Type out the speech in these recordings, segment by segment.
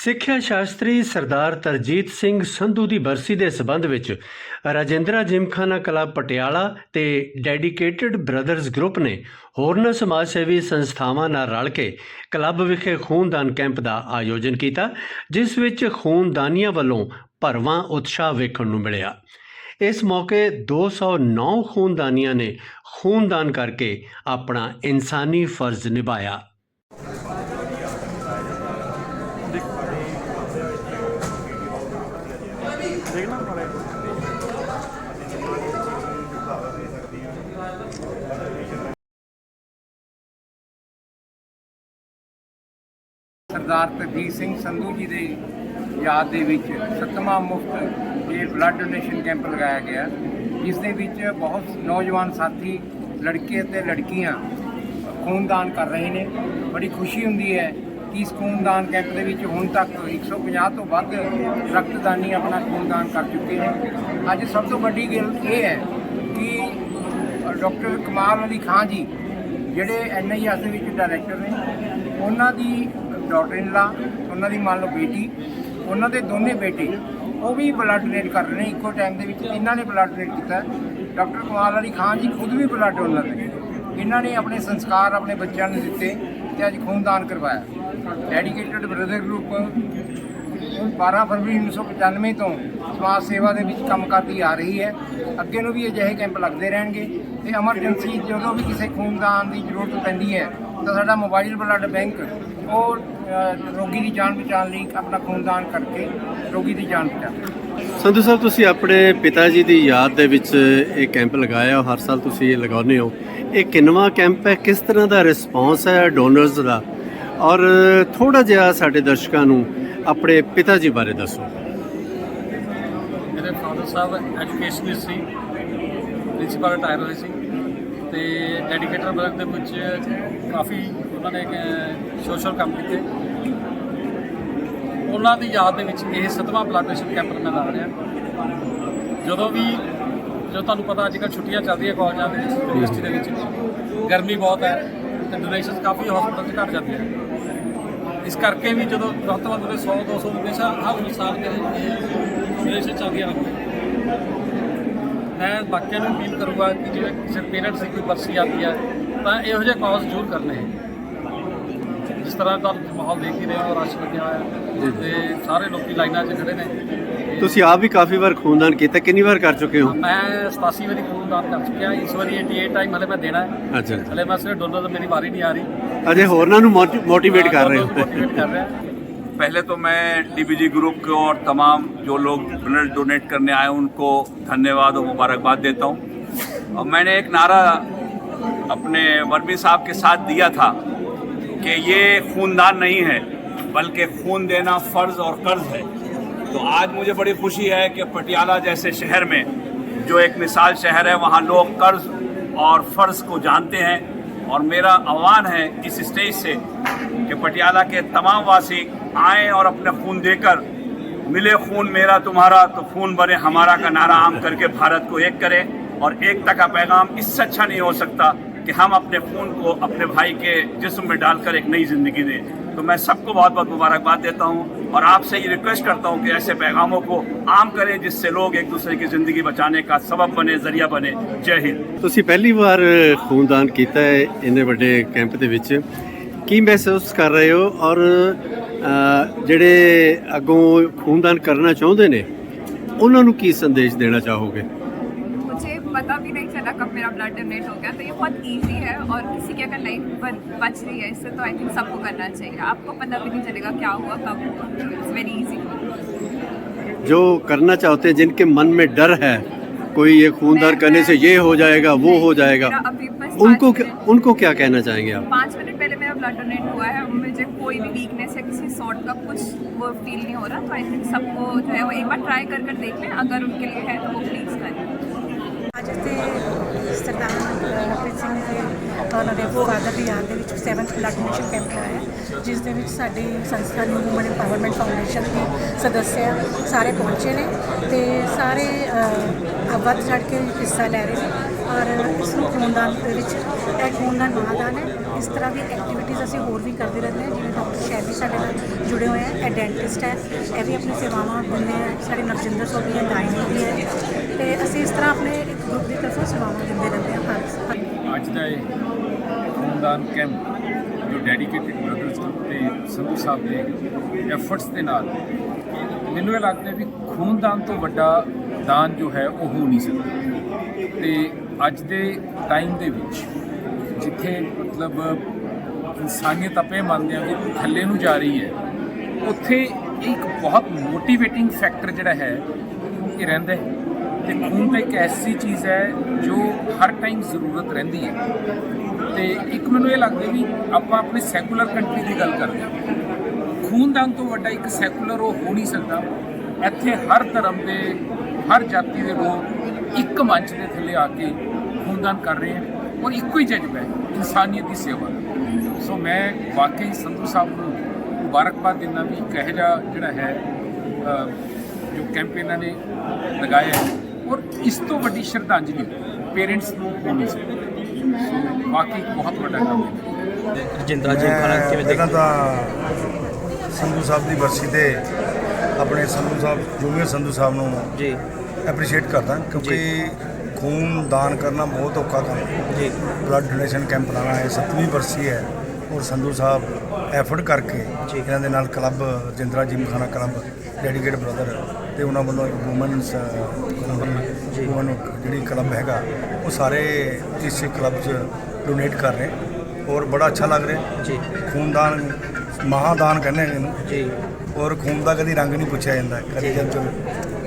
ਸਿੱਖਿਆ ਸ਼ਾਸਤਰੀ ਸਰਦਾਰ ਤਰਜੀਤ ਸਿੰਘ ਸੰਧੂ ਦੀ ਬਰਸੀ ਦੇ ਸਬੰਧ ਵਿੱਚ ਰਾਜਿੰਦਰਾ ਜਿਮਖਾਨਾ ਕਲੱਬ ਪਟਿਆਲਾ ਤੇ ਡੈਡੀਕੇਟਿਡ ਬ੍ਰਦਰਜ਼ ਗਰੁੱਪ ਨੇ ਹੋਰਨਾਂ ਸਮਾਜ ਸੇਵੀ ਸੰਸਥਾਵਾਂ ਨਾਲ ਰਲ ਕੇ ਕਲੱਬ ਵਿਖੇ ਖੂਨਦਾਨ ਕੈਂਪ ਦਾ ਆਯੋਜਨ ਕੀਤਾ, ਜਿਸ ਵਿੱਚ ਖੂਨਦਾਨੀਆਂ ਵੱਲੋਂ ਭਰਵਾਂ ਉਤਸ਼ਾਹ ਵੇਖਣ ਨੂੰ ਮਿਲਿਆ। ਇਸ ਮੌਕੇ 209 ਖੂਨਦਾਨੀਆਂ ਨੇ ਖੂਨਦਾਨ ਕਰਕੇ ਆਪਣਾ ਇਨਸਾਨੀ ਫਰਜ਼ ਨਿਭਾਇਆ। ਸਰਦਾਰ ਤਰਜੀਤ ਸਿੰਘ ਸੰਧੂ ਜੀ ਦੇ ਯਾਦ ਦੇ ਵਿੱਚ ਸੱਤਵਾਂ ਮੁਫਤ ਇਹ ਬਲੱਡ ਡੋਨੇਸ਼ਨ ਕੈਂਪ ਲਗਾਇਆ ਗਿਆ। ਜਿਸ ਦੇ ਵਿੱਚ ਬਹੁਤ ਨੌਜਵਾਨ ਸਾਥੀ, ਲੜਕੇ ਅਤੇ ਲੜਕੀਆਂ ਖੂਨਦਾਨ ਕਰ ਰਹੇ ਨੇ। ਬੜੀ ਖੁਸ਼ੀ ਹੁੰਦੀ ਹੈ ਕਿ ਇਸ ਖੂਨਦਾਨ ਕੈਂਪ ਦੇ ਵਿੱਚ ਹੁਣ ਤੱਕ 150 ਤੋਂ ਵੱਧ ਰਕਤਦਾਨੀ ਆਪਣਾ ਖੂਨਦਾਨ ਕਰ ਚੁੱਕੇ ਨੇ। ਅੱਜ ਸਭ ਤੋਂ ਵੱਡੀ ਗੱਲ ਇਹ ਹੈ ਕਿ ਡਾਕਟਰ ਕਮਾਲ ਅਲੀ ਖਾਨ ਜੀ, ਜਿਹੜੇ ਐਨਆਈਐਸ ਦੇ ਵਿੱਚ ਡਾਇਰੈਕਟਰ ਨੇ, ਉਹਨਾਂ ਦੀ ਡਾਟਰ ਇਨ ਉਹਨਾਂ ਦੀ ਮੰਨ ਲਓ ਬੇਟੀ, ਉਹਨਾਂ ਦੇ ਦੋਨੇ ਬੇਟੇ, ਉਹ ਵੀ ਬਲੱਡ ਡੋਨੇਟ ਕਰ ਰਹੇ ਨੇ, ਇੱਕੋ ਟਾਈਮ ਦੇ ਵਿੱਚ ਇਹਨਾਂ ਨੇ ਬਲੱਡ ਡੋਨੇਟ ਕੀਤਾ। ਡਾਕਟਰ ਕੁਮਾਰ ਅਲੀ ਖਾਨ ਜੀ ਖੁਦ ਵੀ ਬਲੱਡ ਡੋਨਰ ਨੇ। ਇਹਨਾਂ ਨੇ ਆਪਣੇ ਸੰਸਕਾਰ ਆਪਣੇ ਬੱਚਿਆਂ ਨੂੰ ਦਿੱਤੇ ਤੇ ਅੱਜ ਖੂਨਦਾਨ ਕਰਵਾਇਆ। ਡੈਡੀਕੇਟਿਡ ਬ੍ਰਦਰ ਗਰੁੱਪ 12 ਫਰਵਰੀ 1995 ਤੋਂ ਸਮਾਜ ਸੇਵਾ ਦੇ ਵਿੱਚ ਕੰਮ ਕਰਦੀ ਆ ਰਹੀ ਹੈ। ਅੱਗੇ ਨੂੰ ਵੀ ਅਜਿਹੇ ਕੈਂਪ ਲੱਗਦੇ ਰਹਿਣਗੇ ਤੇ ਐਮਰਜੈਂਸੀ ਜਦੋਂ ਵੀ ਕਿਸੇ ਖੂਨਦਾਨ ਦੀ ਜ਼ਰੂਰਤ ਪੈਂਦੀ ਹੈ ਤਾਂ ਸਾਡਾ ਮੋਬਾਈਲ ਬਲੱਡ ਬੈਂਕ ਉਹ ਰੋਗੀ ਦੀ ਜਾਨ ਬਚਾਉਣ ਲਈ ਆਪਣਾ ਖੂਨਦਾਨ ਕਰਕੇ ਰੋਗੀ ਦੀ ਜਾਨ ਬਚਾਉਂਦਾ ਸੰਧੂ ਸਾਹਿਬ ਤੁਸੀਂ ਆਪਣੇ ਪਿਤਾ ਜੀ ਦੀ ਯਾਦ ਦੇ ਵਿੱਚ ਇਹ ਕੈਂਪ ਲਗਾਇਆ ਹਰ ਸਾਲ ਤੁਸੀਂ ਇਹ ਲਗਾਉਂਦੇ ਹੋ। ਇਹ ਕਿੰਨਵਾਂ ਕੈਂਪ ਹੈ? ਕਿਸ ਤਰ੍ਹਾਂ ਦਾ ਰਿਸਪੌਂਸ ਹੈ ਡੋਨਰਸ ਦਾ? ਔਰ ਥੋੜਾ ਜਿਹਾ ਸਾਡੇ ਦਰਸ਼ਕਾਂ ਨੂੰ ਆਪਣੇ ਪਿਤਾ ਜੀ ਬਾਰੇ ਦੱਸੋ। ਮੇਰੇ ਫਾਦਰ ਸਾਹਿਬ ਐਜੂਕੇਸ਼ਨਿਸਟ ਸੀ ਪ੍ਰਿੰਸੀਪਲ ਰਿਟਾਇਰ ਹੋਏ ਸੀ ਤੇ ਡੈਡੀਕੇਟਰ ਵਰਕ ਦੇ ਵਿੱਚ ਕਾਫੀ ਉਹਨਾਂ ਨੇ ਸੋਸ਼ਲ ਕੰਮ ਕੀਤੇ। ਉਹਨਾਂ ਦੀ ਯਾਦ ਦੇ ਵਿੱਚ ਇਹ ਸਤਵਾਂ ਬਲੱਡ ਡੋਨੇਸ਼ਨ ਕੈਂਪ ਮੈਂ ਲਾ ਰਿਹਾ। ਜਦੋਂ ਵੀ, ਜੋ ਤੁਹਾਨੂੰ ਪਤਾ ਅੱਜ ਕੱਲ੍ਹ ਛੁੱਟੀਆਂ ਚੱਲਦੀਆਂ ਕਾਲਜਾਂ ਦੇ ਵਿੱਚ ਯੂਨੀਵਰਸਿਟੀ ਦੇ ਵਿੱਚ, ਗਰਮੀ ਬਹੁਤ ਹੈ ਤੇ ਡੋਨੇਸ਼ਨਸ ਕਾਫੀ ਹਸਪਤਾਲ 'ਚ ਘਟ ਜਾਂਦੀਆਂ। ਇਸ ਕਰਕੇ ਵੀ ਜਦੋਂ ਵੱਧ ਤੋਂ ਵੱਧ 100 200 ਹਮੇਸ਼ਾ ਹਰ ਸਾਲ ਦੇ ਡੋਨੇਸ਼ਨ ਚੱਲਦੀਆਂ ਰਹਿੰਦੀਆਂ। ਮੈਂ ਬਾਕੀਆਂ ਨੂੰ ਅਪੀਲ ਕਰੂੰਗਾ ਕਿ ਜਿਵੇਂ ਕਿਸੇ ਪੇਰੈਂਟਸ ਦੀ ਕੋਈ ਬਰਸੀ ਆਉਂਦੀ ਹੈ, ਤਾਂ ਇਹੋ ਜਿਹੇ ਕਾਜ਼ ਜ਼ਰੂਰ ਕਰਨੇ। ਹੈ ਜਿਸ ਤਰ੍ਹਾਂ ਦਾ ਮਾਹੌਲ ਦੇਖ ਹੀ ਰਹੇ ਹੋ ਰਸ਼ ਲੱਗਿਆ ਹੋਇਆ ਹੈ ਤੇ ਸਾਰੇ ਲੋਕੀ ਲਾਈਨਾਂ 'ਚ ਖੜੇ ਨੇ ਤੇ ਤੁਸੀਂ ਆਪ ਵੀ ਕਾਫੀ ਵਾਰ ਖੂਨਦਾਨ ਕੀਤਾ ਕਿੰਨੀ ਵਾਰ ਕਰ ਚੁੱਕੇ ਹੋ ਮੈਂ 87 ਵਾਰੀ ਖੂਨਦਾਨ ਕਰ ਚੁੱਕਿਆ ਇਸ ਵਾਰੀ 88 ਟਾਈਮ ਹਲੇ ਮੈਂ ਦੇਣਾ ਹੈ ਅੱਛਾ ਹਲੇ ਮੈਂ ਸਿਰਫ ਡੋਨਰ ਤਾਂ ਮੇਰੀ ਵਾਰੀ ਨਹੀਂ ਆ ਰਹੀ ਅਜੇ ਹੋਰਨਾਂ ਨੂੰ ਮੋਟੀਵੇਟ ਕਰ ਰਹੇ ਹੋ ਮੋਟੀਵੇਟ ਕਰ ਰਿਹਾ पहले तो मैं डीबीजी ग्रुप को और तमाम जो लोग ब्लड डोनेट करने आए उनको धन्यवाद और मुबारकबाद देता हूँ और मैंने एक नारा अपने वर्मी साहब के साथ दिया था कि ये खूनदान नहीं है, बल्कि खून देना फ़र्ज़ और कर्ज़ है। तो आज मुझे बड़ी खुशी है कि पटियाला जैसे शहर में, जो एक मिसाल शहर है, वहाँ लोग कर्ज़ और फ़र्ज़ को जानते हैं। और मेरा आह्वान है इस स्टेज से कि पटियाला के तमाम वासी आए और अपने खून देकर, मिले खून मेरा तुम्हारा तो खून बने हमारा का नारा आम करके भारत को एक करें। और एकता का पैगाम इससे अच्छा नहीं हो सकता कि हम अपने खून को अपने भाई के जिस्म में डालकर एक नई ज़िंदगी दें तो मैं सबको बहुत बहुत मुबारकबाद देता हूँ और आपसे ये रिक्वेस्ट करता हूँ कि ऐसे पैगामों को आम करें जिससे लोग एक दूसरे की ज़िंदगी बचाने का सबब बने ज़रिया बने जय हिंद ਤੁਸੀਂ ਪਹਿਲੀ ਵਾਰ ਖੂਨਦਾਨ ਕੀਤਾ ਹੈ ਇੰਨੇ ਵੱਡੇ ਕੈਂਪ ਦੇ ਵਿੱਚ ਕੀ ਮਹਿਸੂਸ ਕਰ ਰਹੇ ਹੋ ਔਰ ਅ, ਜਿਹੜੇ ਅੱਗੋਂ ਖੂਨਦਾਨ ਕਰਨਾ ਚਾਹੁੰਦੇ ਨੇ ਉਹਨਾਂ ਨੂੰ ਕੀ ਸੰਦੇਸ਼ ਦੇਣਾ ਚਾਹੋਗੇ मुझे पता भी नहीं चला कब मेरा ब्लड डोनेट हो गया। तो ये बहुत इजी है और किसी की अगर लाइफ बच रही है इससे तो आई थिंक सबको करना चाहिए। आपको पता भी नहीं चलेगा क्या हुआ कब हुआ। इट्स वेरी इजी जो करना चाहते हैं जिनके मन में डर है कोई ये खूनदान करने से ये हो जाएगा वो हो जाएगा उनको क्या- उनको क्या कहना चाहेंगे आप? पाँच मिनट पहले मेरा ब्लड डोनेट हुआ है। मुझे कोई भी वीकनेस या किसी सॉर्ट का कुछ वो फील नहीं हो रहा तो आई थिंक सबको जो है वो एक बार ट्राई कर कर देख लें। अगर उनके लिए है तो वो प्लीज़ करें। ਅੱਜ ਤੇ ਸਰਦਾਰ ਹਰਪ੍ਰੀਤ ਸਿੰਘ ਦੇ ਉਹਨਾਂ ਦੇ ਫਾਦਰ ਦੀ ਯਾਦ ਦੇ ਵਿੱਚ 7th ਬਲੱਡ ਡੋਨੇਸ਼ਨ ਕੈਂਪ ਲਾਇਆ ਹੈ, ਜਿਸ ਦੇ ਵਿੱਚ ਸਾਡੀ ਸੰਸਥਾ ਨਿਊ ਵੂਮਨ ਇੰਪਾਵਰਮੈਂਟ ਫਾਊਂਡੇਸ਼ਨ ਦੀ ਸਦੱਸਿਆ ਸਾਰੇ ਪਹੁੰਚੇ ਨੇ ਤੇ ਸਾਰੇ ਵੱਧ ਚੜ ਕੇ ਹਿੱਸਾ ਲੈ ਰਹੇ ਨੇ। ਔਰ ਇਸ ਨੂੰ ਖੂਨਦਾਨ ਦੇ ਵਿੱਚ, ਇਹ ਖੂਨਦਾਨ ਮਹਾਦਾਨ ਹੈ। ਇਸ ਤਰ੍ਹਾਂ ਦੀ ਐਕਟੀਵਿਟੀਜ਼ ਅਸੀਂ ਹੋਰ ਵੀ ਕਰਦੇ ਰਹਿੰਦੇ ਹਾਂ, ਜਿਵੇਂ ਡਾਕਟਰ ਸ਼ੈਲੀ ਸਾਡੇ ਨਾਲ ਜੁੜੇ ਹੋਏ ਹੈ, ਇਹ ਡੈਂਟਿਸਟ ਹੈ, ਇਹ ਵੀ ਆਪਣੀ ਸੇਵਾਵਾਂ ਦਿੰਦੇ ਹੈ, ਸਾਡੇ ਨਰਜਿੰਦਰ ਸੋਢੀ ਹੈ, ਗਾਇਨੀ ਵੀ ਹੈ। ਤੇ ਅਸੀਂ ਇਸ ਤਰ੍ਹਾਂ ਆਪਣੇ ਇੱਕ ਗਰੁੱਪ ਦੀ ਤਰਫੋਂ ਸੇਵਾਵਾਂ ਦਿੰਦੇ ਰਹਿੰਦੇ ਹਾਂ ਹਰ ਅੱਜ ਦਾ ਇਹ ਖੂਨਦਾਨ ਕੈਂਪ ਜੋ ਡੈਡੀਕੇਟਿਡ ਬ੍ਰਦਰਸ ਤੇ ਸੰਧੂ ਸਾਹਿਬ ਦੇ ਐਫਰਟਸ ਦੇ ਨਾਲ, ਮੈਨੂੰ ਇਹ ਲੱਗਦਾ ਵੀ ਖੂਨਦਾਨ ਤੋਂ ਵੱਡਾ ਦਾਨ ਜੋ ਹੈ ਉਹ ਹੋ ਨਹੀਂ ਸਕਦਾ। ਤੇ ਅੱਜ ਦੇ ਟਾਈਮ ਦੇ ਵਿੱਚ ਜਿੱਥੇ ਮਤਲਬ ਇਨਸਾਨੀਅਤ ਆਪੇ ਮੰਨਦੇ ਆ ਕਿ ਥੱਲੇ ਨੂੰ ਜਾ ਰਹੀ ਹੈ, ਉੱਥੇ ਇੱਕ ਬਹੁਤ ਮੋਟੀਵੇਟਿੰਗ ਫੈਕਟਰ ਜਿਹੜਾ ਹੈ ਇਹ ਰਹਿੰਦਾ ਹੈ। ਤੇ ਖੂਨ ਤਾਂ ਇੱਕ ਐਸੀ ਚੀਜ਼ ਹੈ ਜੋ ਹਰ ਟਾਈਮ ਜ਼ਰੂਰਤ ਰਹਿੰਦੀ ਹੈ। ਤੇ ਇੱਕ ਮੈਨੂੰ ਇਹ ਲੱਗਦਾ ਵੀ ਆਪਾਂ ਆਪਣੇ ਸੈਕੂਲਰ ਕੰਟਰੀ ਦੀ ਗੱਲ ਕਰਦੇ ਹਾਂ। ਖੂਨਦਾਨ ਤੋਂ ਵੱਡਾ ਇੱਕ ਸੈਕੂਲਰ ਉਹ ਹੋ ਨਹੀਂ ਸਕਦਾ। ਇੱਥੇ ਹਰ ਧਰਮ ਦੇ ਹਰ ਜਾਤੀ ਦੇ ਲੋਕ ਇੱਕ ਮੰਚ ਦੇ ਥੱਲੇ ਆ ਕੇ ਖੂਨਦਾਨ ਕਰ ਰਹੇ ਹਨ ਔਰ ਇੱਕੋ ਹੀ ਜਜ਼ਬਾ ਹੈ ਇਨਸਾਨੀਅਤ ਦੀ ਸੇਵਾ। ਦਾ ਸੋ ਮੈਂ ਵਾਕਈ ਸੰਧੂ ਸਾਹਿਬ ਨੂੰ ਮੁਬਾਰਕਬਾਦ ਦਿੰਦਾ ਵੀ ਇੱਕ ਇਹੋ ਜਿਹਾ ਜਿਹੜਾ ਹੈ ਜੋ ਕੈਂਪ ਇਹਨਾਂ ਨੇ ਲਗਾਇਆ ਹੈ ਔਰ ਇਸ ਤੋਂ ਵੱਡੀ ਸ਼ਰਧਾਂਜਲੀ ਪੇਰੈਂਟਸ ਨੂੰ ਹੋਣੀ ਚਾਹੀਦੀ ਸੋ ਵਾਕਈ ਬਹੁਤ ਵੱਡਾ ਕੰਮ ਹੈ। ਰਜਿੰਦਰਾ ਜੀ ਖਾਨਾ ਕਿਵੇਂ ਪਹਿਲਾਂ ਦੇਖ ਤਾਂ ਸੰਧੂ ਸਾਹਿਬ ਦੀ ਬਰਸੀ ਤੇ ਆਪਣੇ ਸੰਧੂ ਸਾਹਿਬ ਜੂਨੀਅਰ ਸੰਧੂ ਸਾਹਿਬ ਨੂੰ ਜੀ। ਐਪਰੀਸ਼ੀਏਟ ਕਰਦਾ ਕਿਉਂਕਿ ਖੂਨ ਦਾਨ ਕਰਨਾ ਬਹੁਤ ਔਖਾ ਕੰਮ ਹੈ। ਜੀ। ਬਲੱਡ ਡੋਨੇਸ਼ਨ ਕੈਂਪ ਲਾਣਾ ਹੈ ਸੱਤਵੀਂ ਬਰਸੀ ਹੈ ਔਰ ਸੰਧੂ ਸਾਹਿਬ ਐਫਰਟ ਕਰਕੇ। ਇਹਨਾਂ ਦੇ ਨਾਲ club Rajindra Gymkhana club dedicate brother ਤੇ ਉਹਨਾਂ ਵੱਲੋਂ ਇੱਕ ਵੂਮਨਸ ਜੀ। ਜਿਹੜੀ ਕਲੱਬ ਹੈਗਾ ਉਹ ਸਾਰੇ ਇਸ ਕਲੱਬ 'ਚ ਡੋਨੇਟ ਕਰ ਰਹੇ ਔਰ ਬੜਾ ਅੱਛਾ ਲੱਗ ਰਿਹਾ। ਜੀ। ਖੂਨਦਾਨ ਮਹਾਦਾਨ ਕਹਿੰਦੇ ਨੇ ਇਹਨੂੰ ਜੀ ਔਰ ਖੂਨ ਦਾ ਕਦੀ ਰੰਗ ਨਹੀਂ ਪੁੱਛਿਆ ਜਾਂਦਾ ਕਦੀ। ਜਦ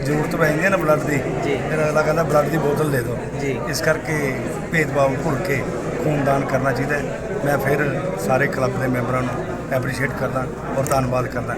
ਜ਼ਰੂਰਤ ਪੈ ਜਾਂਦੀ ਹੈ ਨਾ ਬਲੱਡ ਦੀ ਜੀ। ਫਿਰ ਅਗਲਾ ਕਹਿੰਦਾ ਬਲੱਡ ਦੀ ਬੋਤਲ ਦੇ ਦਿਓ ਜੀ। ਇਸ ਕਰਕੇ ਭੇਦਭਾਵ ਭੁੱਲ ਕੇ ਖੂਨਦਾਨ ਕਰਨਾ ਚਾਹੀਦਾ ਮੈਂ ਫਿਰ ਸਾਰੇ ਕਲੱਬ ਦੇ ਮੈਂਬਰਾਂ ਨੂੰ ਐਪਰੀਸ਼ੀਏਟ ਕਰਦਾ ਔਰ ਧੰਨਵਾਦ ਕਰਦਾ